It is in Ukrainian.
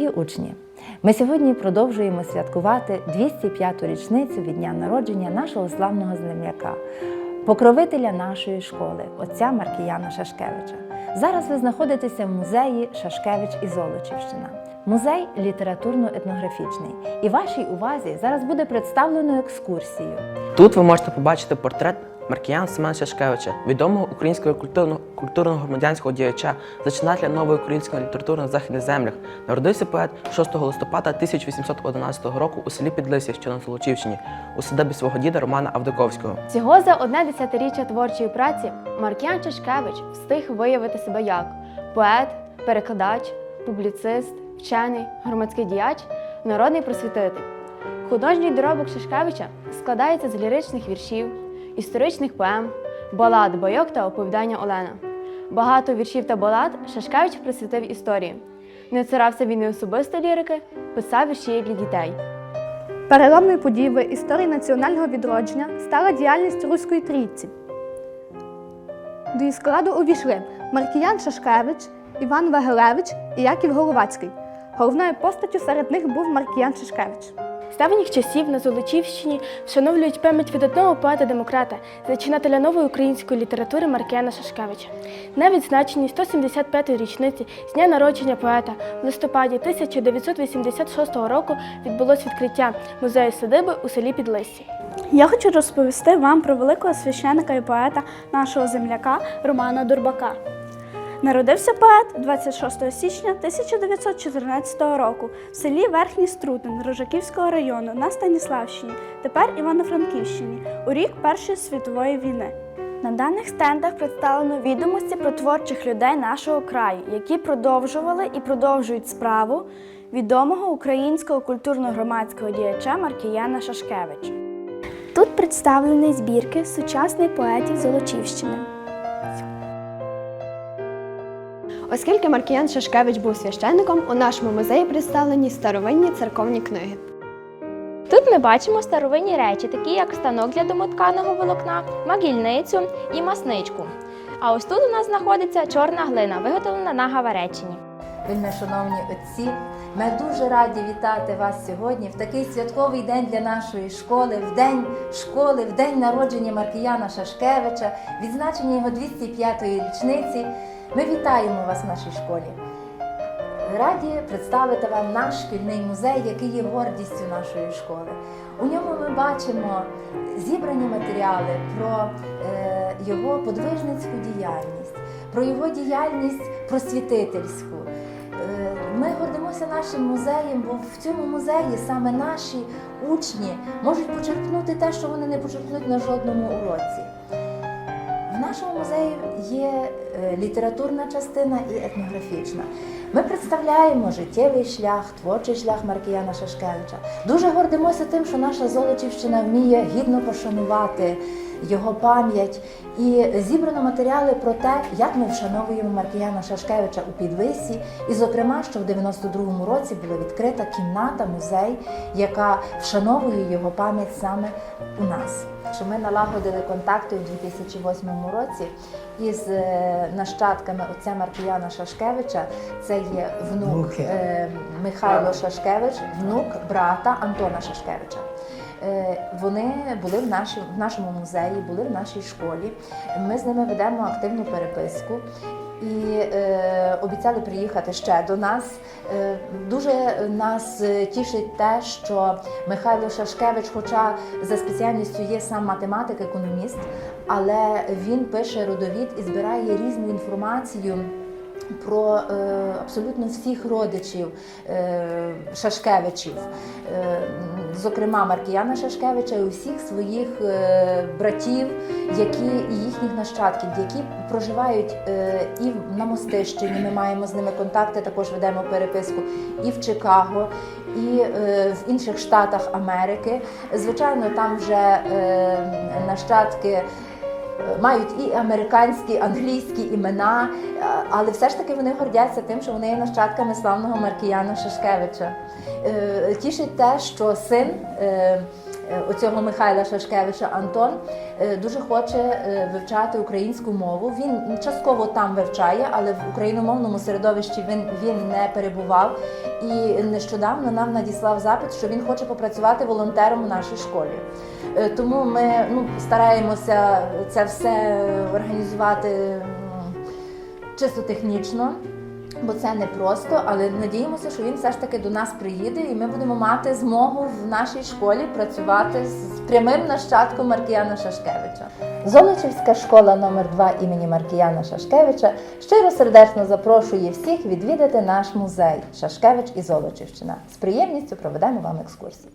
Дорогі учні, ми сьогодні продовжуємо святкувати 205-ту річницю від дня народження нашого славного земляка, покровителя нашої школи, отця Маркіяна Шашкевича. Зараз ви знаходитеся в музеї Шашкевич і Золочівщина. Музей літературно-етнографічний. І вашій увазі зараз буде представлено екскурсію. Тут ви можете побачити портрет Маркіяна Семена Шашкевича, відомого українського культурного, громадянського діяча, зачинателя нової української літератури на західних землях. Народився поет 6 листопада 1811 року у селі Підлисі, що на Золочівщині, у садибі свого діда Романа Авдиковського. Всього за одне десятиріччя творчої праці Маркіян Чашкевич встиг виявити себе як поет, перекладач, публіцист, вчений, громадський діяч, народний просвітитель. Художній доробок Шашкевича складається з ліричних віршів, історичних поем, балад, байок та оповідання Олена. Багато віршів та балад Шашкевич присвятив історії. Не цурався він і особисто лірики, писав вірші для дітей. Переломною подією в історії національного відродження стала діяльність Руської трійці. До її складу увійшли Маркіян Шашкевич, Іван Вагелевич і Яків Головацький. Головною постаттю серед них був Маркіян Шашкевич. Давніх часів на Золочівщині вшановлюють пам'ять видатного поета-демократа, зачинателя нової української літератури Маркіяна Шашкевича. На відзначенні 175-ї річниці з дня народження поета в листопаді 1986 року відбулось відкриття музею садиби у селі Підлиссі. Я хочу розповісти вам про великого священика і поета нашого земляка Романа Дурбака. Народився поет 26 січня 1914 року в селі Верхній Струтин Рожаківського району на Станіславщині, тепер Івано-Франківщині, у рік Першої світової війни. На даних стендах представлено відомості про творчих людей нашого краю, які продовжували і продовжують справу відомого українського культурно-громадського діяча Маркіяна Шашкевича. Тут представлені збірки сучасних поетів Золочівщини. Оскільки Маркіян Шашкевич був священником, у нашому музеї представлені старовинні церковні книги. Тут ми бачимо старовинні речі, такі як станок для домотканого волокна, могильницю і масничку. А ось тут у нас знаходиться чорна глина, виготовлена на Гавареччині. Вельми шановні отці, ми дуже раді вітати вас сьогодні в такий святковий день для нашої школи, в день школи, в день народження Маркіяна Шашкевича, відзначення його 205-ї річниці. Ми вітаємо вас в нашій школі. Раді представити вам наш шкільний музей, який є гордістю нашої школи. У ньому ми бачимо зібрані матеріали про е, його подвижницьку діяльність, про його діяльність просвітительську. Е, Ми гордимося нашим музеєм, бо в цьому музеї саме наші учні можуть почерпнути те, що вони не почерпнуть на жодному уроці. Нашому музеї є е, літературна частина і етнографічна. Ми представляємо життєвий шлях, творчий шлях Маркіяна Шашкевича. Дуже гордимося тим, що наша Золочівщина вміє гідно пошанувати його пам'ять і зібрано матеріали про те, як ми вшановуємо Маркіяна Шашкевича у Підвисі, і, зокрема, що в 92-му році була відкрита кімната, музей, яка вшановує його пам'ять саме у нас. Що ми налагодили контакти у 2008 році із е, нащадками отця Маркіяна Шашкевича. Це є внук е, Михайло Шашкевич, внук брата Антона Шашкевича. Е, Вони були в, нашій, в нашому музеї, були в нашій школі. Ми з ними ведемо активну переписку. І е, обіцяли приїхати ще до нас. Е, дуже нас е, тішить те, що Михайло Шашкевич, хоча за спеціальністю є сам математик, економіст, але він пише родовід і збирає різну інформацію. Про е, абсолютно всіх родичів е, Шашкевичів, е, зокрема Маркіяна Шашкевича і усіх своїх е, братів, які і їхніх нащадків, які проживають е, і на Мостищині. Ми маємо з ними контакти, також ведемо переписку, і в Чикаго, і е, в інших штатах Америки. Звичайно, там вже е, нащадки мають і американські, англійські імена, е, але все ж таки вони гордяться тим, що вони є нащадками славного Маркіяна Шашкевича. Е, Тішить те, що син е, оцього Михайла Шашкевича Антон е, дуже хоче е, вивчати українську мову. Він частково там вивчає, але в україномовному середовищі він, він не перебував. І нещодавно нам надіслав запит, що він хоче попрацювати волонтером у нашій школі. Е, Тому ми ну, стараємося це все організувати чисто технічно. Бо це не просто, але надіємося, що він все ж таки до нас приїде, і ми будемо мати змогу в нашій школі працювати з прямим нащадком Маркіяна Шашкевича. Золочівська школа номер 2 імені Маркіяна Шашкевича щиро сердечно запрошує всіх відвідати наш музей Шашкевич і Золочівщина. З приємністю проведемо вам екскурсію.